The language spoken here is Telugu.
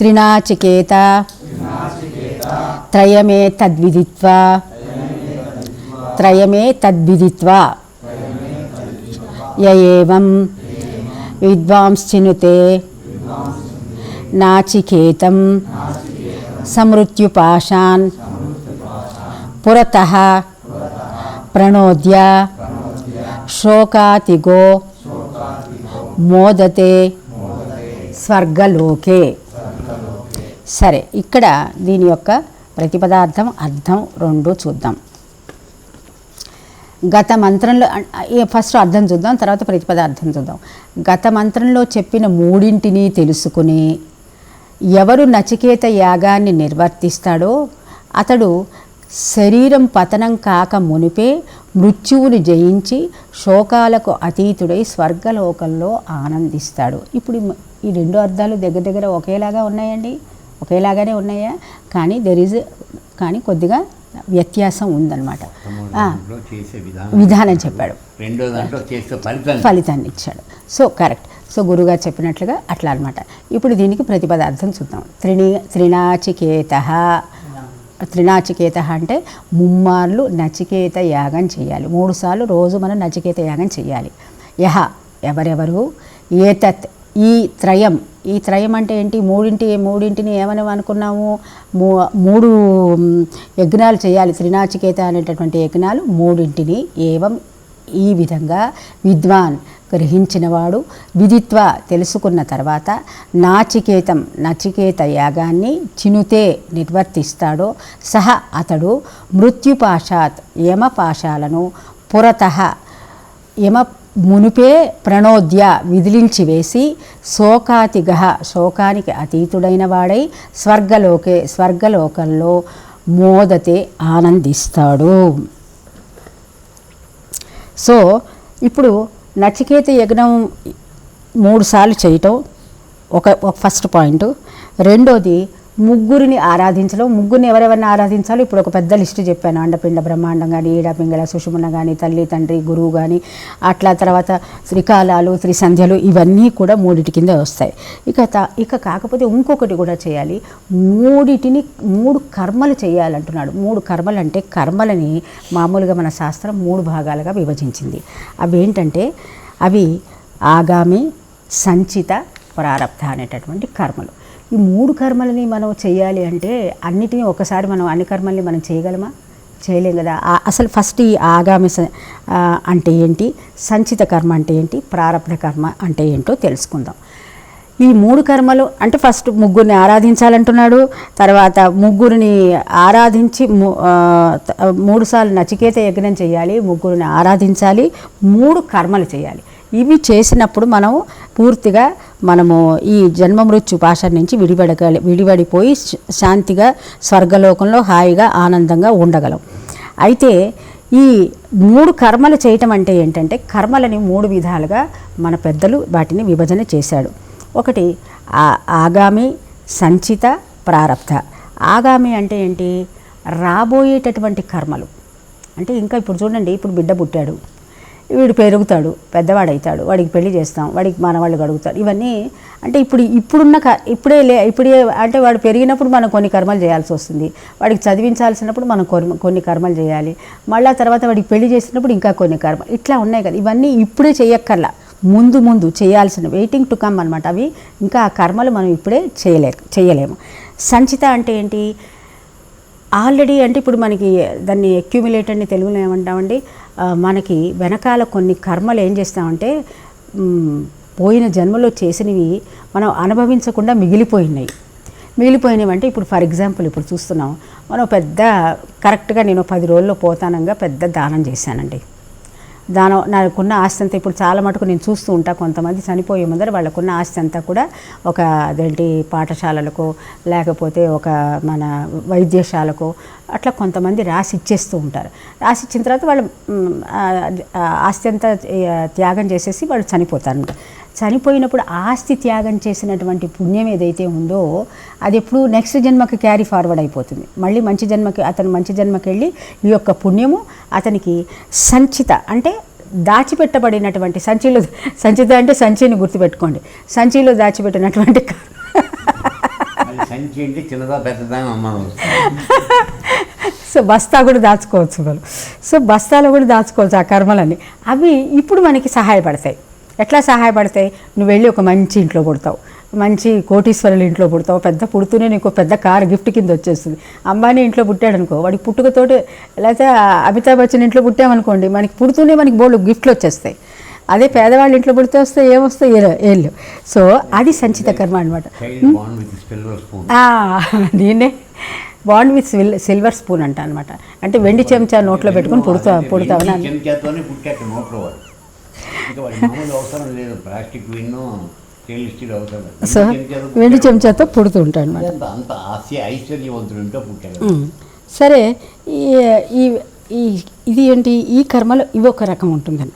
త్రినాచికేత త్రయమే తద్విదిత్వా త్రయమే తద్విదిత్వా య విద్వాంశ్చినుతే నాచికేతం సమృత్యుపాశాన్ పురత ప్రణోద్య శోకాతిగో మోదతే స్వర్గలోకే సరే ఇక్కడ దీని యొక్క ప్రతిపదార్థం అర్థం రెండు చూద్దాం. గత మంత్రంలో ఫస్ట్ అర్థం చూద్దాం తర్వాత ప్రతిపదార్థం చూద్దాం. గత మంత్రంలో చెప్పిన మూడింటిని తెలుసుకుని ఎవరు నచికేత యాగాన్ని నిర్వర్తిస్తాడో అతడు శరీరం పతనం కాక మునిపే మృత్యువుని జయించి శోకాలకు అతీతుడై స్వర్గలోకంలో ఆనందిస్తాడు. ఇప్పుడు ఈ రెండు అర్థాలు దగ్గర దగ్గర ఒకేలాగా ఉన్నాయండి? ఒకేలాగానే ఉన్నాయా? కానీ దెర్ ఈజ్ కానీ కొద్దిగా వ్యత్యాసం ఉందన్నమాట. విధానం. చెప్పాడు. రెండో దాంట్లో చేసే ఫలితం ఫలితాన్ని ఇచ్చాడు. సో కరెక్ట్ సో గురుగారు చెప్పినట్లుగా అట్లా అనమాట ఇప్పుడు దీనికి ప్రతిపదార్థం చూద్దాం. త్రిణి త్రినాచికేత. త్రినాచికేత అంటే ముమ్మార్లు నచికేత యాగం చేయాలి. మూడు సార్లు రోజు మనం నచికేత యాగం చేయాలి. యహ ఎవరెవరు? ఏతత్ ఈ త్రయం. ఈ త్రయం అంటే ఏంటి? మూడింటి మూడింటిని ఏమని అనుకున్నాము మూ- మూడు యజ్ఞాలు చేయాలి. శ్రీనాచికేత అనేటటువంటి యజ్ఞాలు మూడింటిని ఏవం ఈ విధంగా విద్వాన్ గ్రహించినవాడు విదిత్వ తెలుసుకున్న తర్వాత నాచికేతం నచికేత యాగాన్ని చినుతే నిర్వర్తిస్తాడో సహ అతడు మృత్యుపాశాత్ యమపాశాలను పురత యమ మునిపే ప్రణోద్య విదిలించి వేసి శోకాతిగ శోకానికి అతీతుడైన వాడై స్వర్గలోకే స్వర్గలోకంలో మోదతే ఆనందిస్తాడు. సో ఇప్పుడు నచికేత యజ్ఞం మూడు సార్లు చేయటం ఒక ఒక ఫస్ట్ పాయింట్ రెండోది ముగ్గురిని ఆరాధించడం ముగ్గురిని ఎవరెవరిని ఆరాధించాలో ఇప్పుడు ఒక పెద్ద లిస్టు చెప్పాను. అండపిండ బ్రహ్మాండం కానీ ఈడపింగళ సుషుమన కానీ తల్లి తండ్రి గురువు కానీ అట్లా తర్వాత శ్రీకాలాలు త్రిసంధ్యలు ఇవన్నీ కూడా మూడిటి కింద వస్తాయి. ఇక త ఇక కాకపోతే ఇంకొకటి కూడా చేయాలి. మూడిటిని మూడు కర్మలు చేయాలంటున్నాడు. మూడు కర్మలు అంటే కర్మలని మామూలుగా మన శాస్త్రం మూడు భాగాలుగా విభజించింది. అవి ఏంటంటే అవి ఆగామి సంచిత ప్రారబ్ధ అనేటటువంటి కర్మలు. ఈ మూడు కర్మలని మనం చేయాలి అంటే అన్నిటినీ ఒకసారి మనం అన్ని కర్మల్ని మనం చేయగలమా? చేయలేం కదా. అసలు ఫస్ట్ ఈ ఆగామి స- అంటే ఏంటి? సంచిత కర్మ అంటే ఏంటి? ప్రారంభ కర్మ అంటే ఏంటో తెలుసుకుందాం. ఈ మూడు కర్మలు అంటే ఫస్ట్ ముగ్గురిని ఆరాధించాలంటున్నాడు. తర్వాత ముగ్గురిని ఆరాధించి మూడు సార్లు నచికేత యజ్ఞం చేయాలి ముగ్గురిని ఆరాధించాలి మూడు కర్మలు చేయాలి. ఇవి చేసినప్పుడు మనం పూర్తిగా మనము ఈ జన్మ మృత్యు పాశ నుంచి విడిపడగలి విడిపడిపోయి శాంతిగా స్వర్గలోకంలో హాయిగా ఆనందంగా ఉండగలం. అయితే ఈ మూడు కర్మలు చేయటం అంటే ఏంటంటే కర్మలని మూడు విధాలుగా మన పెద్దలు వాటిని విభజన చేశాడు. ఒకటి ఆ- ఆగామి సంచిత ప్రారబ్ధ. ఆగామి అంటే ఏంటి? రాబోయేటటువంటి కర్మలు. అంటే ఇంకా ఇప్పుడు చూడండి ఇప్పుడు బిడ్డ పుట్టాడు. వీడు పెరుగుతాడు పెద్దవాడవుతాడు వాడికి పెళ్ళి చేస్తాం వాడికి మనవాళ్ళు గడుగుతాడు ఇవన్నీ అంటే ఇప్పుడు ఇప్పుడున్న క ఇప్పుడే లే ఇప్పుడే అంటే వాడు పెరిగినప్పుడు మనం కొన్ని కర్మలు చేయాల్సి వస్తుంది. వాడికి చదివించాల్సినప్పుడు మనం కొన్ని కొన్ని కర్మలు చేయాలి. మళ్ళీ తర్వాత వాడికి పెళ్ళి చేసినప్పుడు ఇంకా కొన్ని కర్మ ఇట్లా ఉన్నాయి కదా. ఇవన్నీ ఇప్పుడే చేయక్కర్లా ముందు ముందు చేయాల్సిన వెయిటింగ్ టు కమ్ అనమాట అవి ఇంకా ఆ కర్మలు మనం ఇప్పుడే చేయలే చేయలేము. సంచిత అంటే ఏంటి? ఆల్రెడీ అంటే ఇప్పుడు మనకి దాన్ని అక్యూమిలేట్ అని తెలుగులో ఏమంటామండి? మనకి వెనకాల కొన్ని కర్మలు ఏం చేస్తామంటే పోయిన జన్మలో చేసినవి మనం అనుభవించకుండా మిగిలిపోయినాయి. మిగిలిపోయినవి అంటే ఇప్పుడు ఫర్ ఎగ్జాంపుల్ ఇప్పుడు చూస్తున్నాం మనం పెద్ద కరెక్ట్గా నేను పది రోజుల్లో పోతానంగా పెద్ద దానం చేశానండి. దాని నాకున్న ఆస్తి అంతా ఇప్పుడు చాలా మటుకు నేను చూస్తూ ఉంటా కొంతమంది చనిపోయే ముందర వాళ్ళకున్న ఆస్తి అంతా కూడా ఒక అదేంటి పాఠశాలలకు లేకపోతే ఒక మన వైద్యశాలకు అట్లా కొంతమంది రాసి ఇచ్చేస్తూ ఉంటారు. రాసి ఇచ్చిన తర్వాత వాళ్ళు ఆస్తి అంతా త్యాగం చేసేసి వాళ్ళు చనిపోతారు. చనిపోయినప్పుడు ఆస్తి త్యాగం చేసినటువంటి పుణ్యం ఏదైతే ఉందో అది ఎప్పుడు నెక్స్ట్ జన్మకి క్యారీ ఫార్వర్డ్ అయిపోతుంది. మళ్ళీ మంచి జన్మకి అతను మంచి జన్మకి వెళ్ళి ఈ యొక్క పుణ్యము అతనికి సంచిత అంటే దాచిపెట్టబడినటువంటి సంచిలో సంచిత అంటే సంచిని గుర్తుపెట్టుకోండి. సంచిలో దాచిపెట్టినటువంటి క- సంచి అంటే చిన్నదా పెద్దదా అని అమ్మాను సో బస్తా కూడా దాచుకోవచ్చు మనం సో బస్తాలో కూడా దాచుకోవచ్చు ఆ కర్మలన్నీ. అవి ఇప్పుడు మనకి సహాయపడతాయి. ఎట్లా సహాయపడతాయి నువ్వు వెళ్ళి ఒక మంచి ఇంట్లో పుడతావు. మంచి కోటీశ్వరుల ఇంట్లో పుడతావు. పెద్ద పుడుతూనే నీకు పెద్ద కారు గిఫ్ట్ కింద వచ్చేస్తుంది. అంబానీ ఇంట్లో పుట్టాడు అనుకో వాడికి పుట్టుకతోటి లేకపోతే అమితాబ్ బచ్చన్ ఇంట్లో పుట్టామనుకోండి మనకి పుడుతూనే మనకి బోళ్ళు గిఫ్ట్లు వచ్చేస్తాయి. అదే పేదవాళ్ళ ఇంట్లో పుడితే వస్తే ఏమొస్తాయి ఏళ్ళు. సో అది సంచిత కర్మ అనమాట దీన్నే బాండ్ విత్ సిల్ సిల్వర్ స్పూన్ అంట అనమాట అంటే వెండి చెంచా నోట్లో పెట్టుకుని పుడతా పుడతావని సో వెండి. చెంచాతో పుడుతూ ఉంటాడు అనమాట అంత అంత ఆస్య ఐశ్వర్యవంతుడుంటే పుట్టాడు. ఉమ్. సరే ఈ ఈ ఈ ఇది ఏంటి? ఈ కర్మలో ఇవి ఒక రకం ఉంటుందండి.